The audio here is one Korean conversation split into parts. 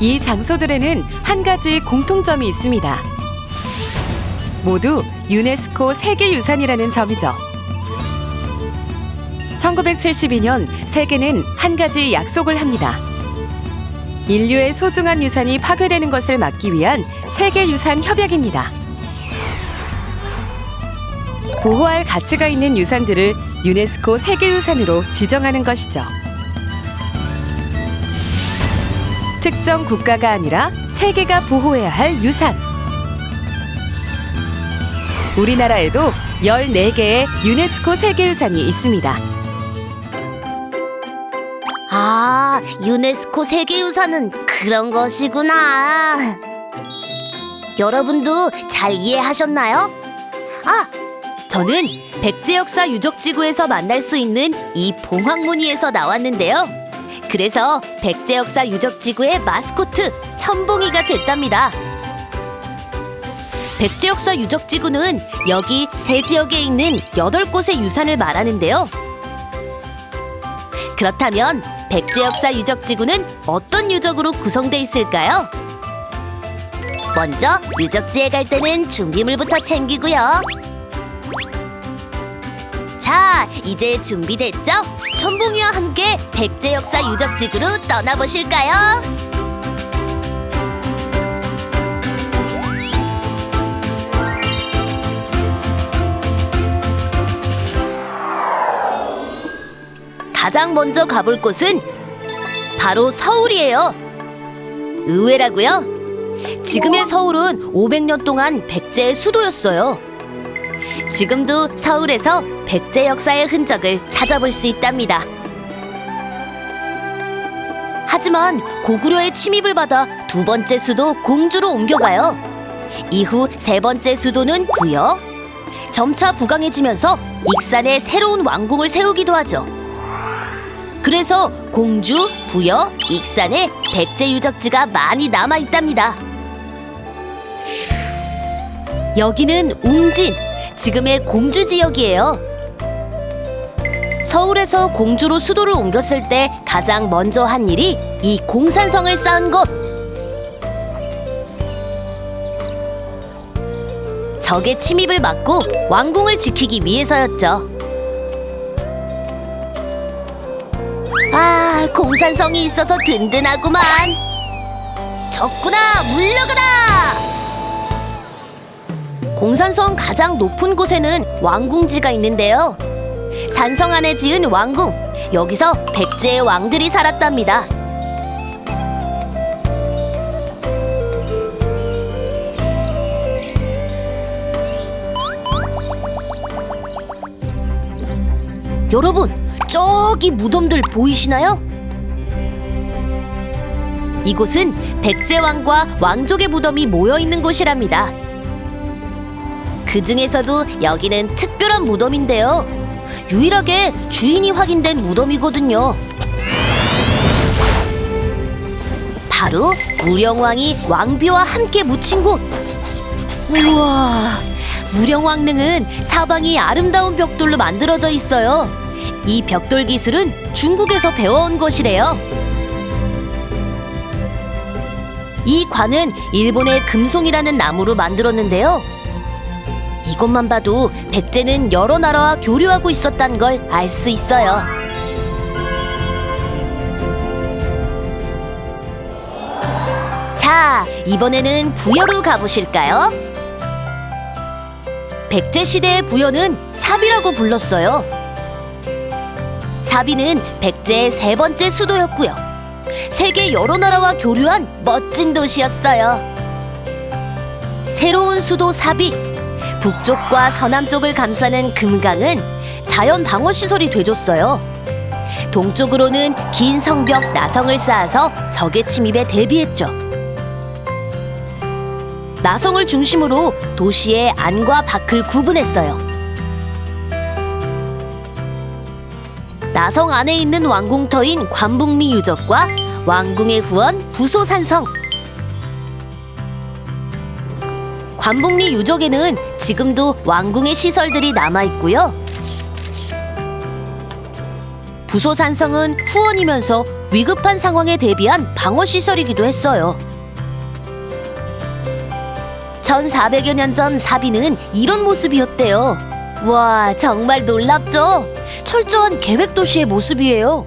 이 장소들에는 한 가지 공통점이 있습니다. 모두 유네스코 세계유산이라는 점이죠. 1972년 세계는 한 가지 약속을 합니다. 인류의 소중한 유산이 파괴되는 것을 막기 위한 세계유산 협약입니다. 보호할 가치가 있는 유산들을 유네스코 세계유산으로 지정하는 것이죠. 특정 국가가 아니라 세계가 보호해야 할 유산. 우리나라에도 14개의 유네스코 세계유산이 있습니다. 아, 유네스코 세계유산은 그런 것이구나. 여러분도 잘 이해하셨나요? 아, 저는 백제역사 유적지구에서 만날 수 있는 이 봉황무늬에서 나왔는데요. 그래서 백제역사 유적지구의 마스코트 천봉이가 됐답니다. 백제역사 유적지구는 여기 세 지역에 있는 여덟 곳의 유산을 말하는데요. 그렇다면 백제역사 유적지구는 어떤 유적으로 구성돼 있을까요? 먼저 유적지에 갈 때는 준비물부터 챙기고요. 자, 이제 준비됐죠? 천봉이와 함께 백제 역사 유적지구로 떠나보실까요? 가장 먼저 가볼 곳은 바로 서울이에요. 의외라고요? 지금의 서울은 500년 동안 백제의 수도였어요. 지금도 서울에서 백제 역사의 흔적을 찾아볼 수 있답니다. 하지만 고구려의 침입을 받아 두 번째 수도 공주로 옮겨가요. 이후 세 번째 수도는 부여. 점차 부강해지면서 익산에 새로운 왕궁을 세우기도 하죠. 그래서 공주, 부여, 익산에 백제 유적지가 많이 남아 있답니다. 여기는 웅진, 지금의 공주 지역이에요. 서울에서 공주로 수도를 옮겼을 때 가장 먼저 한 일이 이 공산성을 쌓은 곳. 적의 침입을 막고 왕궁을 지키기 위해서였죠. 아, 공산성이 있어서 든든하구만. 적구나, 물러가라! 공산성 가장 높은 곳에는 왕궁지가 있는데요. 산성 안에 지은 왕궁, 여기서 백제의 왕들이 살았답니다. 여러분, 저기 무덤들 보이시나요? 이곳은 백제왕과 왕족의 무덤이 모여 있는 곳이랍니다. 그 중에서도 여기는 특별한 무덤인데요. 유일하게 주인이 확인된 무덤이거든요. 바로 무령왕이 왕비와 함께 묻힌 곳. 우와, 무령왕릉은 사방이 아름다운 벽돌로 만들어져 있어요. 이 벽돌 기술은 중국에서 배워온 것이래요. 이 관은 일본의 금송이라는 나무로 만들었는데요. 이것만 봐도 백제는 여러 나라와 교류하고 있었단 걸 알 수 있어요. 자, 이번에는 부여로 가보실까요? 백제 시대의 부여는 사비라고 불렀어요. 사비는 백제의 세 번째 수도였고요. 세계 여러 나라와 교류한 멋진 도시였어요. 새로운 수도 사비, 북쪽과 서남쪽을 감싸는 금강은 자연 방어 시설이 돼줬어요. 동쪽으로는 긴 성벽 나성을 쌓아서 적의 침입에 대비했죠. 나성을 중심으로 도시의 안과 밖을 구분했어요. 나성 안에 있는 왕궁터인 관북리 유적과 왕궁의 후원 부소산성 관북리 유적에는 지금도 왕궁의 시설들이 남아 있고요. 부소산성은 후원이면서 위급한 상황에 대비한 방어 시설이기도 했어요. 1400여 년 전 사비는 이런 모습이었대요. 와, 정말 놀랍죠? 철저한 계획 도시의 모습이에요.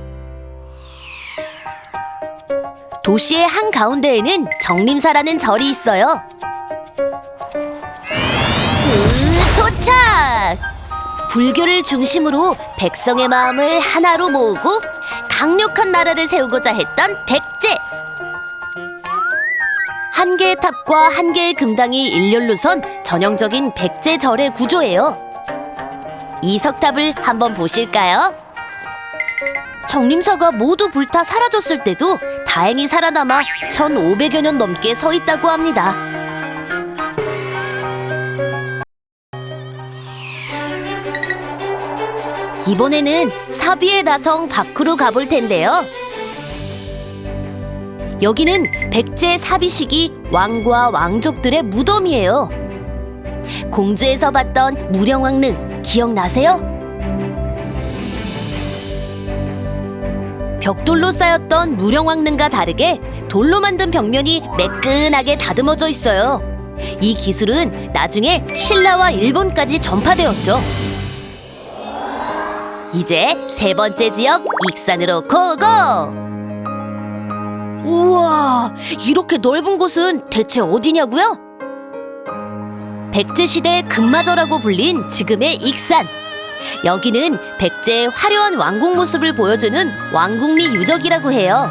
도시의 한 가운데에는 정림사라는 절이 있어요. 불교를 중심으로 백성의 마음을 하나로 모으고 강력한 나라를 세우고자 했던 백제. 한 개의 탑과 한 개의 금당이 일렬로 선 전형적인 백제 절의 구조예요. 이 석탑을 한번 보실까요? 정림사가 모두 불타 사라졌을 때도 다행히 살아남아 1500여 년 넘게 서 있다고 합니다. 이번에는 사비의 나성 밖으로 가볼 텐데요. 여기는 백제 사비 시기 왕과 왕족들의 무덤이에요. 공주에서 봤던 무령왕릉 기억나세요? 벽돌로 쌓였던 무령왕릉과 다르게 돌로 만든 벽면이 매끈하게 다듬어져 있어요. 이 기술은 나중에 신라와 일본까지 전파되었죠. 이제 세 번째 지역 익산으로 고고! 우와, 이렇게 넓은 곳은 대체 어디냐고요? 백제 시대 금마저라고 불린 지금의 익산. 여기는 백제의 화려한 왕궁 모습을 보여주는 왕궁리 유적이라고 해요.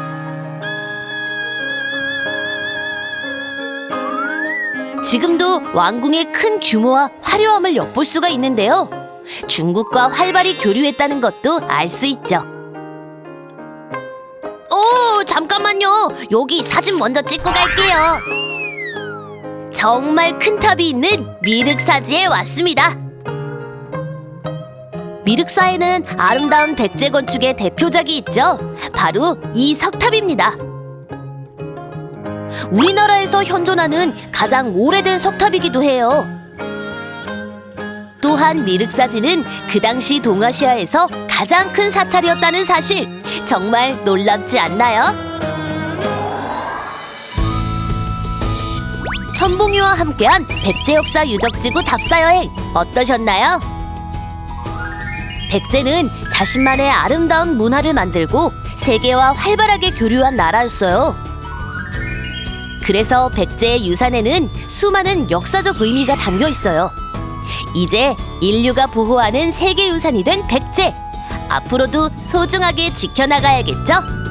지금도 왕궁의 큰 규모와 화려함을 엿볼 수가 있는데요. 중국과 활발히 교류했다는 것도 알 수 있죠. 오, 잠깐만요. 여기 사진 먼저 찍고 갈게요. 정말 큰 탑이 있는 미륵사지에 왔습니다. 미륵사에는 아름다운 백제 건축의 대표작이 있죠. 바로 이 석탑입니다. 우리나라에서 현존하는 가장 오래된 석탑이기도 해요. 또한 미륵사지는 그 당시 동아시아에서 가장 큰 사찰이었다는 사실 정말 놀랍지 않나요? 천봉이와 함께한 백제 역사 유적지구 답사 여행 어떠셨나요? 백제는 자신만의 아름다운 문화를 만들고 세계와 활발하게 교류한 나라였어요. 그래서 백제의 유산에는 수많은 역사적 의미가 담겨 있어요. 이제 인류가 보호하는 세계유산이 된 백제. 앞으로도 소중하게 지켜나가야겠죠?